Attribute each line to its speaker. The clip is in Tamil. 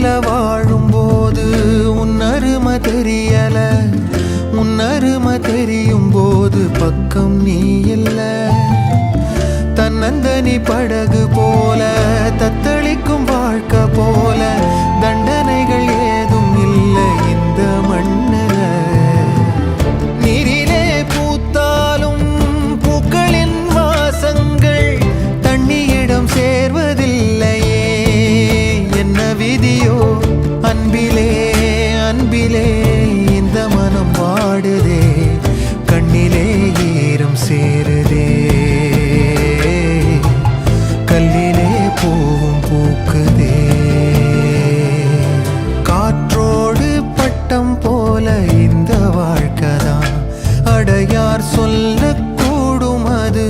Speaker 1: தனிமையில வாழும்போது உன்னருமை தெரியல. உன்னருமை தெரியும் போது பக்கம் நீ இல்லை. தன்னந்தனி படகு போ யார் சொல்லக்கூடும் அது